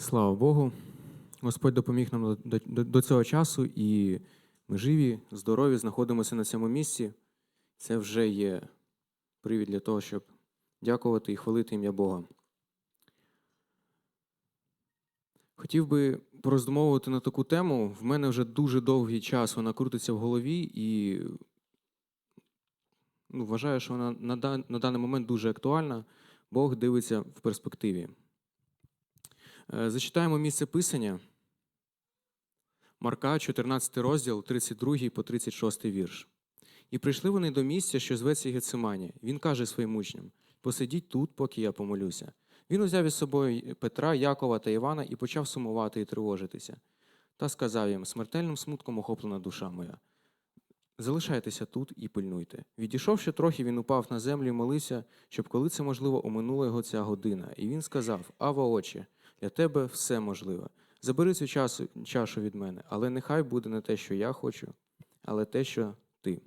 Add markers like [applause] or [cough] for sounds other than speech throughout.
Слава Богу. Господь допоміг нам до, до, до цього часу, і ми живі, здорові, знаходимося на цьому місці. Це вже є привід для того, щоб дякувати і хвалити ім'я Бога. Хотів би пороздумовувати на таку тему. В мене вже дуже довгий час вона крутиться в голові, і ну, вважаю, що вона на, на даний момент дуже актуальна. Бог дивиться в перспективі. Е, Зачитаємо місце писання. Марка, 14 розділ, 32 по 36 вірш. І прийшли вони до місця, що зветься Гецимані. Він каже своїм учням: посидіть тут, поки я помолюся. Він узяв із собою Петра, Якова та Івана і почав сумувати і тривожитися. Та сказав їм: смертельним смутком охоплена душа моя. Залишайтеся тут і пильнуйте. Відійшовши трохи, він упав на землю і молився, щоб коли це можливо, оминула його ця година. І він сказав: Ава, отче, для тебе все можливе. Забери цю часу, чашу від мене, але нехай буде не те, що я хочу, але те, що ти.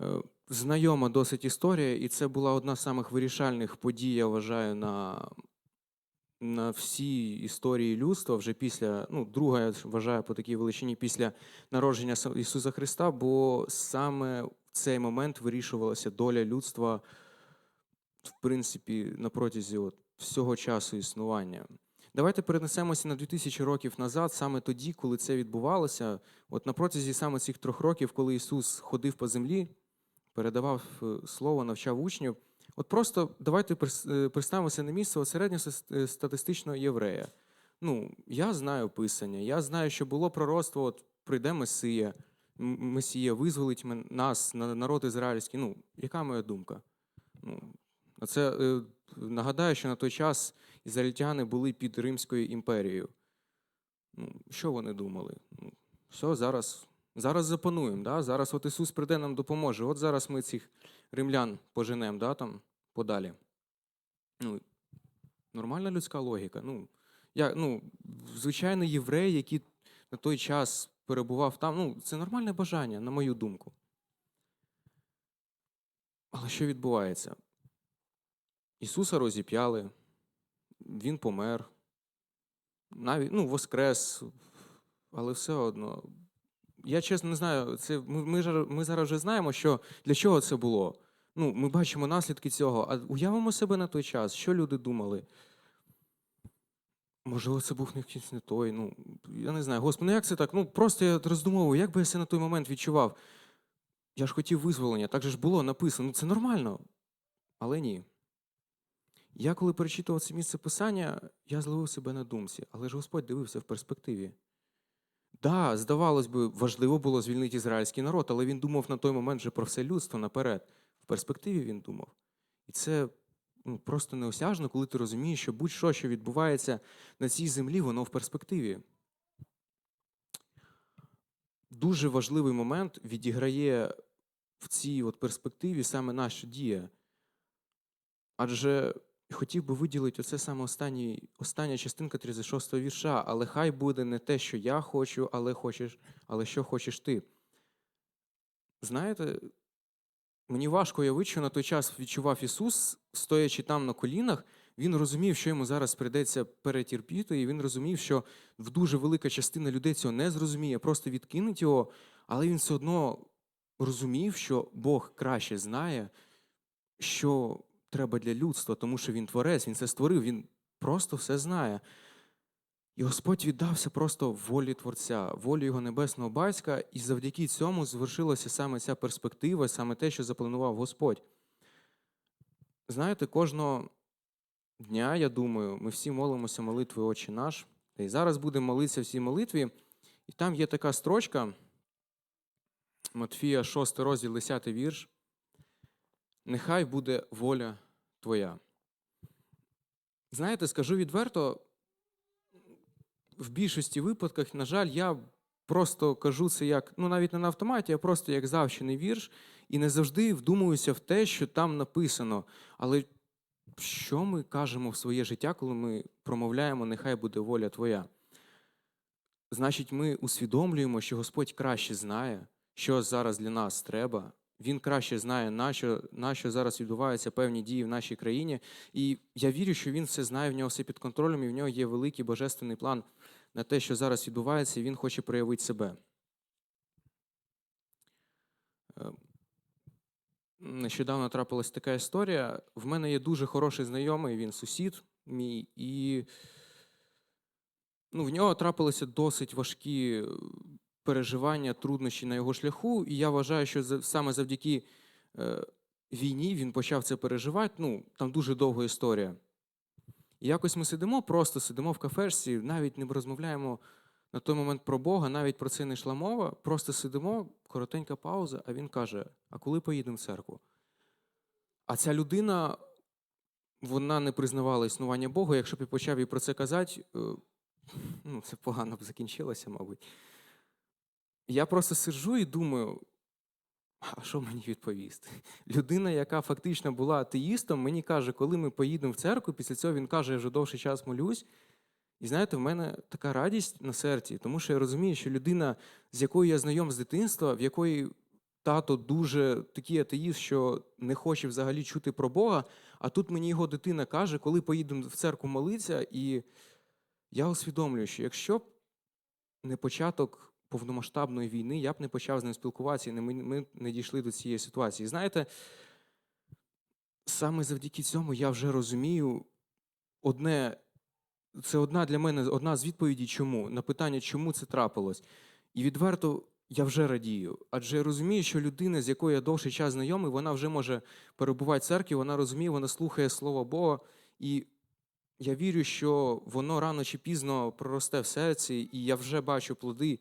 Е, Знайома досить історія, і це була одна з самих вирішальних подій, я вважаю, на, на всій історії людства вже після, ну, друга, я вважаю, по такій величині після народження Ісуса Христа, бо саме в цей момент вирішувалася доля людства, в принципі, на протязі от всього часу існування. Давайте перенесемося на 2000 років назад, саме тоді, коли це відбувалося. От на протязі саме цих трьох років, коли Ісус ходив по землі, передавав е, слово, навчав учнів. От просто давайте е, представимося на місце середньостатистичного єврея. Ну, я знаю Писання, я знаю, що було пророцтво, от прийде Месія, Месія визволить нас, народ ізраїльський. Ну, яка моя думка? Ну, це е, нагадаю, що на той час ізраїльтяни були під Римською імперією. Ну, що вони думали? Ну, все, зараз, зараз запануємо, да? зараз от Ісус прийде нам допоможе. От зараз ми цих римлян поженемо да, там, подалі. Ну, нормальна людська логіка. Ну, я, ну, звичайний єврей, який на той час перебував там, ну, це нормальне бажання, на мою думку. Але що відбувається? Ісуса розіп'яли, Він помер, навіть ну, воскрес, але все одно. Я чесно не знаю, це, ми, ми, ми зараз вже знаємо, що для чого це було. Ну, ми бачимо наслідки цього. А уявимо себе на той час, що люди думали. Можливо, це був якийсь не той. Ну, я не знаю. Господи, ну як це так? Ну, просто я роздумовую, як би я це на той момент відчував. Я ж хотів визволення, так же ж було написано. Ну, це нормально. Але ні. Я коли перечитував це місце писання, я зловив себе на думці, але ж Господь дивився в перспективі. Да, здавалось би, важливо було звільнити ізраїльський народ, але він думав на той момент вже про все людство наперед. В перспективі він думав. І це ну, просто неосяжно, коли ти розумієш, що будь-що, що відбувається на цій землі, воно в перспективі. Дуже важливий момент відіграє в цій от перспективі саме наша дія. Адже хотів би виділити оце саме останній, остання частинка 36-го вірша, але хай буде не те, що я хочу, але, хочеш, але що хочеш ти. Знаєте, мені важко уявити, що на той час відчував Ісус, стоячи там на колінах, він розумів, що йому зараз прийдеться перетерпіти, і він розумів, що в дуже велика частина людей цього не зрозуміє, просто відкинуть його, але він все одно розумів, що Бог краще знає, що треба для людства, тому що він творець, він це створив, він просто все знає. І Господь віддався просто волі Творця, волі його небесного батька, і завдяки цьому звершилася саме ця перспектива, саме те, що запланував Господь. Знаєте, кожного дня, я думаю, ми всі молимося молитви Отче наш. Та й зараз будемо молитися всій молитві. І там є така строчка, Матфія, 6 розділ, 10 вірш. Нехай буде воля твоя. Знаєте, скажу відверто, в більшості випадках, на жаль, я просто кажу це як, ну навіть не на автоматі, а просто як завчений вірш, і не завжди вдумуюся в те, що там написано. Але що ми кажемо в своє життя, коли ми промовляємо Нехай буде воля твоя? Значить, ми усвідомлюємо, що Господь краще знає, що зараз для нас треба, він краще знає, на що, на що зараз відбуваються певні дії в нашій країні. І я вірю, що він все знає, в нього все під контролем, і в нього є великий божественний план на те, що зараз відбувається, і він хоче проявити себе. Е, Нещодавно трапилась така історія. В мене є дуже хороший знайомий, він сусід мій, і ну, в нього трапилися досить важкі переживання, труднощі на його шляху. І я вважаю, що саме завдяки е, війні він почав це переживати. Ну, там дуже довга історія. І якось ми сидимо, просто сидимо в кафешці, навіть не розмовляємо на той момент про Бога, навіть про це не йшла мова. Просто сидимо, коротенька пауза, а він каже: А коли поїдемо в церкву? А ця людина, вона не признавала існування Бога. Якщо б я почав їй про це казати, е, ну, це погано б закінчилося, мабуть. Я просто сиджу і думаю, а що мені відповісти? Людина, яка фактично була атеїстом, мені каже, коли ми поїдемо в церкву, після цього він каже, я вже довший час молюсь. І знаєте, в мене така радість на серці, тому що я розумію, що людина, з якою я знайом з дитинства, в якої тато дуже такий атеїст, що не хоче взагалі чути про Бога, а тут мені його дитина каже, коли поїдемо в церкву молитися, і я усвідомлюю, що якщо б не початок повномасштабної війни, я б не почав з ним спілкуватися, і ми, не дійшли до цієї ситуації. Знаєте, саме завдяки цьому я вже розумію одне, це одна для мене одна з відповідей, чому на питання, чому це трапилось. І відверто я вже радію. Адже я розумію, що людина, з якою я довший час знайомий, вона вже може перебувати в церкві, вона розуміє, вона слухає Слово Бога. І я вірю, що воно рано чи пізно проросте в серці, і я вже бачу плоди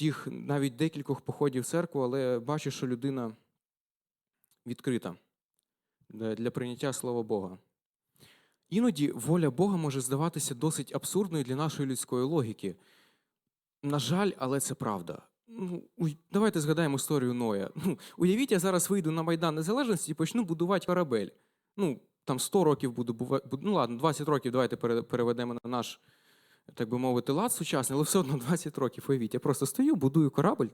тих навіть декількох походів в церкву, але бачу, що людина відкрита для прийняття Слова Бога. Іноді воля Бога може здаватися досить абсурдною для нашої людської логіки. На жаль, але це правда. Ну, давайте згадаємо історію Ноя. Ну, уявіть, я зараз вийду на Майдан Незалежності і почну будувати корабель. Ну, там 100 років буду ну ладно, 20 років давайте переведемо на наш, так би мовити, лад сучасний, але все одно 20 років, уявіть. Я просто стою, будую корабль,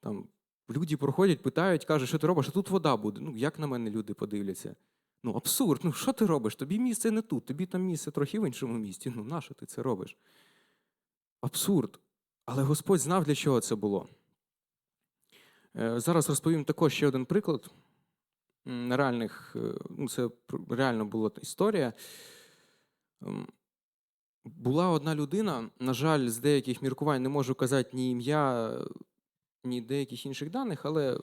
там люди проходять, питають, кажуть, що ти робиш, а тут вода буде. Ну, як на мене люди подивляться? Ну, абсурд, ну що ти робиш? Тобі місце не тут, тобі там місце трохи в іншому місті. Ну, нащо ти це робиш? Абсурд. Але Господь знав, для чого це було. Е, Зараз розповім також ще один приклад реальних, е, ну, це реально була історія. Була одна людина, на жаль, з деяких міркувань не можу казати ні ім'я, ні деяких інших даних, але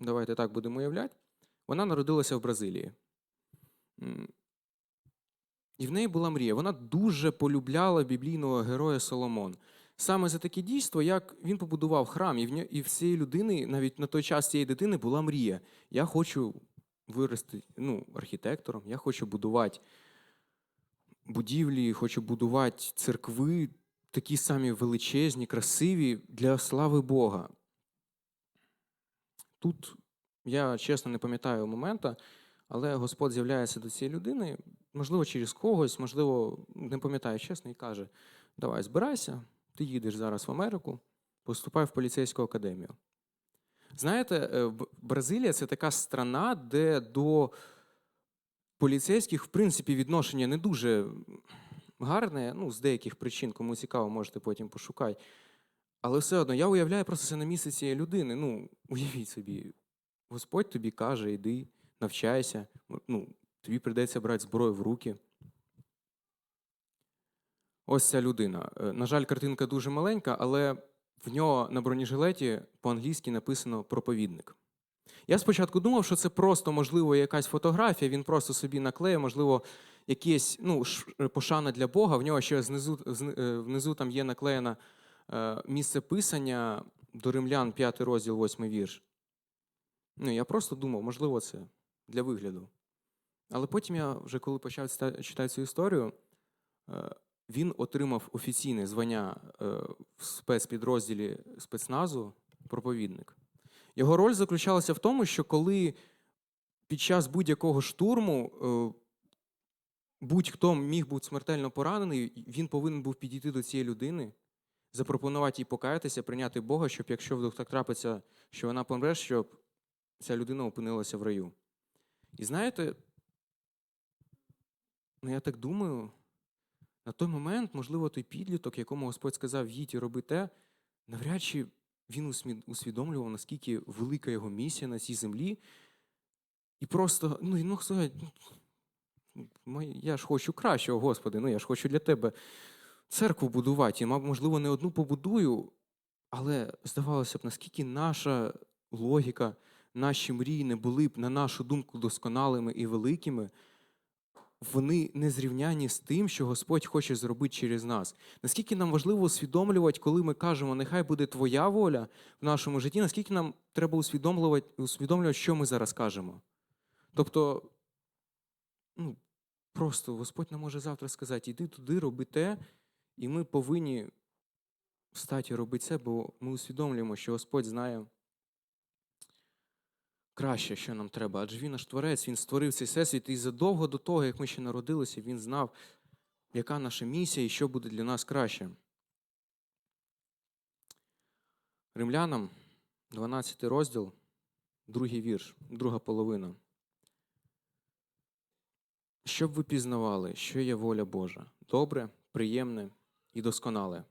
давайте так будемо уявляти. Вона народилася в Бразилії. І в неї була мрія. Вона дуже полюбляла біблійного героя Соломон. Саме за таке дійство, як він побудував храм, і в цієї людини, навіть на той час цієї дитини, була мрія. Я хочу вирости ну, архітектором, я хочу будувати будівлі, хочу будувати церкви, такі самі величезні, красиві для слави Бога. Тут я чесно не пам'ятаю моменту, але Господь з'являється до цієї людини, можливо, через когось, можливо, не пам'ятаю чесно, і каже: Давай, збирайся, ти їдеш зараз в Америку, поступай в поліцейську академію. Знаєте, е, Бразилія це така страна, де до поліцейських, в принципі, відношення не дуже гарне. Ну, з деяких причин, кому цікаво, можете потім пошукати. Але все одно, я уявляю просто це на місце цієї людини. Ну, уявіть собі, Господь тобі каже, йди, навчайся, ну, тобі прийдеться брати зброю в руки. Ось ця людина. Е, На жаль, картинка дуже маленька, але в нього на бронежилеті по-англійськи написано проповідник. Я спочатку думав, що це просто, можливо, якась фотографія, він просто собі наклеїв, можливо, якесь ну, пошана для Бога. В нього ще знизу, е, внизу там є наклеєне місце писання до римлян, 5 розділ, 8 вірш. Ну, я просто думав, можливо, це для вигляду. Але потім я вже коли почав читати цю історію, е, він отримав офіційне звання е, в спецпідрозділі спецназу проповідник. Його роль заключалася в тому, що коли під час будь-якого штурму е, будь-хто міг бути смертельно поранений, він повинен був підійти до цієї людини, запропонувати їй покаятися, прийняти Бога, щоб якщо вдруг так трапиться, що вона помре, щоб ця людина опинилася в раю. І знаєте, ну я так думаю, на той момент, можливо, той підліток, якому Господь сказав, їдь і роби те, навряд чи він усвідомлював, наскільки велика його місія на цій землі. І просто, ну, він мог сказати, «Ну, я ж хочу кращого, Господи, ну я ж хочу для тебе церкву будувати. І, можливо, не одну побудую, але здавалося б, наскільки наша логіка, наші мрії не були б, на нашу думку, досконалими і великими, вони не зрівняні з тим, що Господь хоче зробити через нас. Наскільки нам важливо усвідомлювати, коли ми кажемо, нехай буде твоя воля в нашому житті, наскільки нам треба усвідомлювати, усвідомлювати, що ми зараз кажемо. Тобто, ну, просто Господь нам може завтра сказати, іди туди, роби те, і ми повинні встати і робити це, бо ми усвідомлюємо, що Господь знає краще, що нам треба. Адже Він наш творець, Він створив цей всесвіт, і задовго до того, як ми ще народилися, Він знав, яка наша місія і що буде для нас краще. Римлянам, 12 розділ, другий вірш, друга половина. Щоб ви пізнавали, що є воля Божа, добре, приємне і досконале.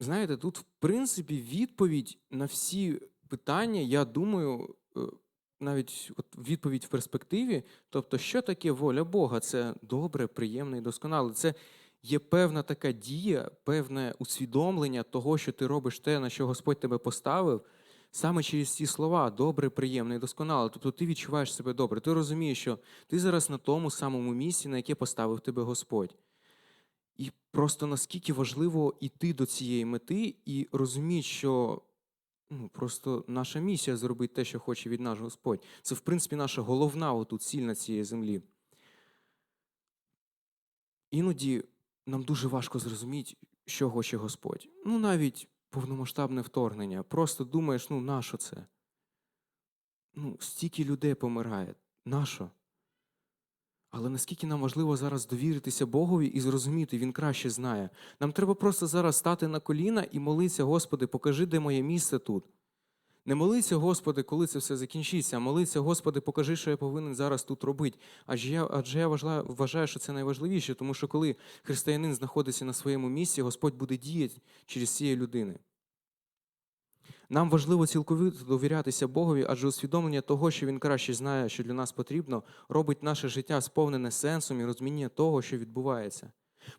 Знаєте, тут, в принципі, відповідь на всі питання, я думаю, е, навіть от відповідь в перспективі, тобто, що таке воля Бога? Це добре, приємне і досконале. Це є певна така дія, певне усвідомлення того, що ти робиш те, на що Господь тебе поставив, саме через ці слова добре, приємне і досконале. Тобто ти відчуваєш себе добре. Ти розумієш, що ти зараз на тому самому місці, на яке поставив тебе Господь. І просто наскільки важливо йти до цієї мети і розуміти, що ну, просто наша місія зробити те, що хоче від нас Господь. Це, в принципі, наша головна отут ціль на цієї землі. Іноді нам дуже важко зрозуміти, що хоче Господь. Ну, навіть повномасштабне вторгнення. Просто думаєш, ну нащо це? Ну, стільки людей помирає. Нащо? Але наскільки нам важливо зараз довіритися Богові і зрозуміти, Він краще знає. Нам треба просто зараз стати на коліна і молитися, Господи, покажи, де моє місце тут. Не молися, Господи, коли це все закінчиться, а молися, Господи, покажи, що я повинен зараз тут робити. Адже я, адже я вважаю, що це найважливіше, тому що коли християнин знаходиться на своєму місці, Господь буде діяти через цієї людини. Нам важливо цілковито довірятися Богові, адже усвідомлення того, що Він краще знає, що для нас потрібно, робить наше життя сповнене сенсом і розуміння того, що відбувається.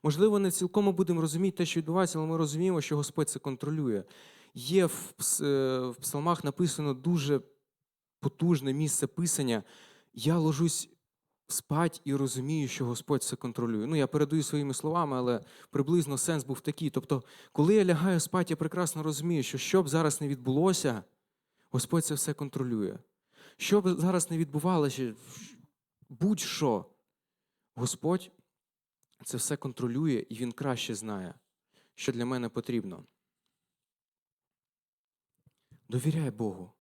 Можливо, не цілком будемо розуміти те, що відбувається, але ми розуміємо, що Господь це контролює. Є в, е, в псалмах написано дуже потужне місце писання. Я ложусь спать і розумію, що Господь це контролює. Ну, я передаю своїми словами, але приблизно сенс був такий. Тобто, коли я лягаю спати, я прекрасно розумію, що що б зараз не відбулося, Господь це все контролює. Що б зараз не відбувалося, будь-що, Господь це все контролює і Він краще знає, що для мене потрібно. Довіряй Богу.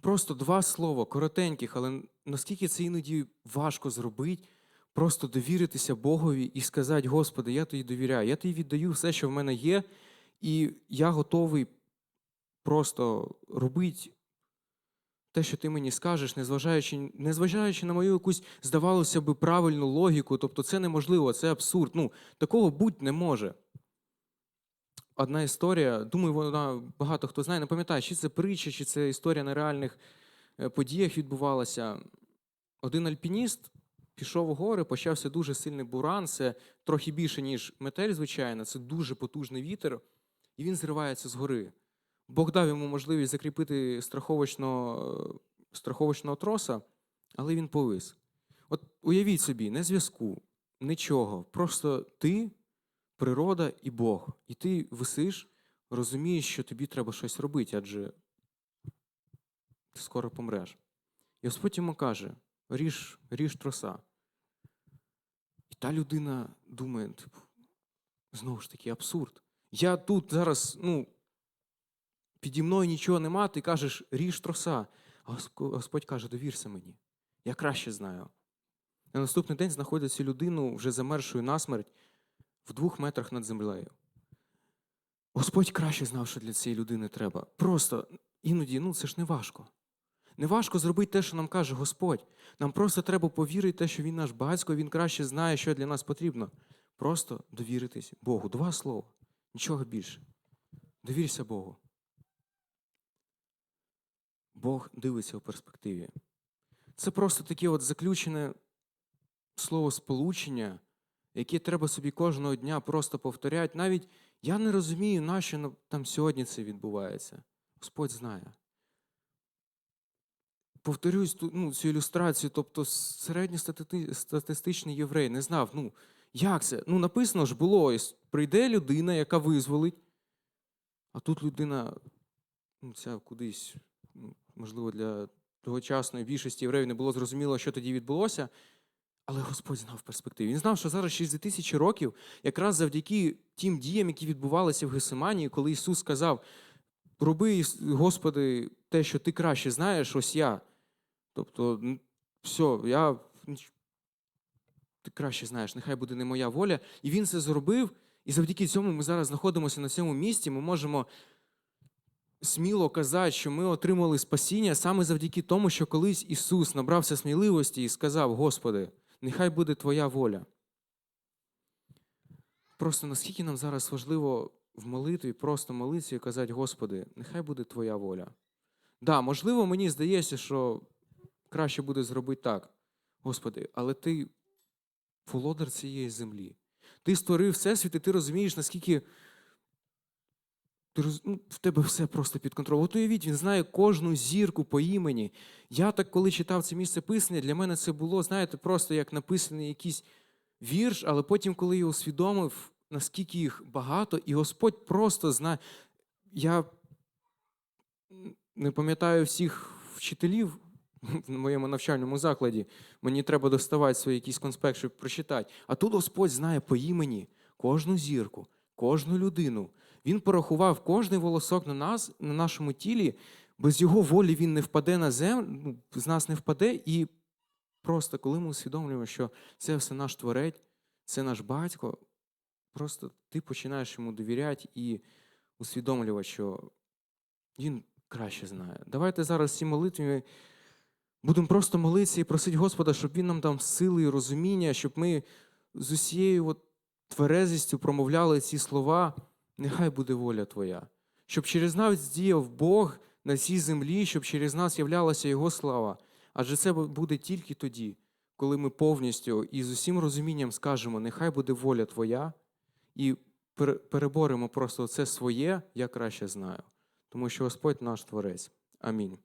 Просто два слова, коротеньких, але наскільки це іноді важко зробити, просто довіритися Богові і сказати, Господи, я тобі довіряю, я тобі віддаю все, що в мене є, і я готовий просто робити те, що ти мені скажеш, незважаючи, незважаючи на мою якусь, здавалося би, правильну логіку. Тобто це неможливо, це абсурд. Ну, такого бути не може. Одна історія, думаю, вона багато хто знає, не пам'ятаю, чи це притча, чи це історія на реальних подіях відбувалася. Один альпініст пішов у гори, почався дуже сильний буран, це трохи більше, ніж метель, звичайно, це дуже потужний вітер, і він зривається з гори. Бог дав йому можливість закріпити страховочного, страховочного троса, але він повис. От уявіть собі, не зв'язку, нічого. Просто ти, природа і Бог. І ти висиш, розумієш, що тобі треба щось робити, адже скоро помреш. І Господь йому каже: ріж, ріж троса. І та людина думає, типу, знову ж таки, абсурд. Я тут зараз, ну, піді мною нічого нема, ти кажеш, ріж троса. А Господь каже, довірся мені. Я краще знаю. На наступний день знаходить цю людину вже замершою насмерть в двох метрах над землею. Господь краще знав, що для цієї людини треба. Просто іноді, ну це ж не важко. Не важко зробити те, що нам каже Господь. Нам просто треба повірити, те, що Він наш батько, Він краще знає, що для нас потрібно. Просто довіритись Богу. Два слова. Нічого більше. Довірся Богу. Бог дивиться у перспективі. Це просто таке от заключене слово сполучення, яке треба собі кожного дня просто повторяти. Навіть я не розумію, нащо там сьогодні це відбувається. Господь знає. Повторюсь ту, ну, цю ілюстрацію, тобто середньостатистичний єврей не знав, ну, як це? Ну, написано ж було, прийде людина, яка визволить, а тут людина, ну, ця кудись, ну, можливо, для тогочасної більшості євреїв не було зрозуміло, що тоді відбулося. Але Господь знав в перспективі. Він знав, що зараз 6 тисячі років, якраз завдяки тим діям, які відбувалися в Гесиманії, коли Ісус сказав: роби, Господи, те, що ти краще знаєш, ось я. Тобто, н- все, я ти краще знаєш, нехай буде не моя воля. І він це зробив, і завдяки цьому ми зараз знаходимося на цьому місці. Ми можемо сміло казати, що ми отримали спасіння саме завдяки тому, що колись Ісус набрався сміливості і сказав: Господи, нехай буде Твоя воля. Просто наскільки нам зараз важливо в молитві просто молитися і казати, Господи, нехай буде Твоя воля. Да, можливо, мені здається, що краще буде зробити так. Господи, але Ти володар цієї землі. Ти створив всесвіт, і ти розумієш, наскільки ти роз... ну, в тебе все просто під контролем. От уявіть, він знає кожну зірку по імені. Я так, коли читав це місце писання, для мене це було, знаєте, просто як написаний якийсь вірш, але потім, коли я усвідомив, наскільки їх багато, і Господь просто знає. Я не пам'ятаю всіх вчителів [laughs] в моєму навчальному закладі. Мені треба доставати свій якийсь конспект, щоб прочитати. А тут Господь знає по імені кожну зірку, кожну людину. Він порахував кожний волосок на нас, на нашому тілі. Без його волі він не впаде на землю, ну, з нас не впаде. І просто коли ми усвідомлюємо, що це все наш творець, це наш батько, просто ти починаєш йому довіряти і усвідомлювати, що він краще знає. Давайте зараз всі молитві будемо просто молитися і просити Господа, щоб Він нам дав сили і розуміння, щоб ми з усією от тверезістю промовляли ці слова. Нехай буде воля Твоя, щоб через нас діяв Бог на цій землі, щоб через нас являлася Його слава. Адже це буде тільки тоді, коли ми повністю і з усім розумінням скажемо, нехай буде воля Твоя, і переборемо просто це своє, я краще знаю. Тому що Господь наш Творець. Амінь.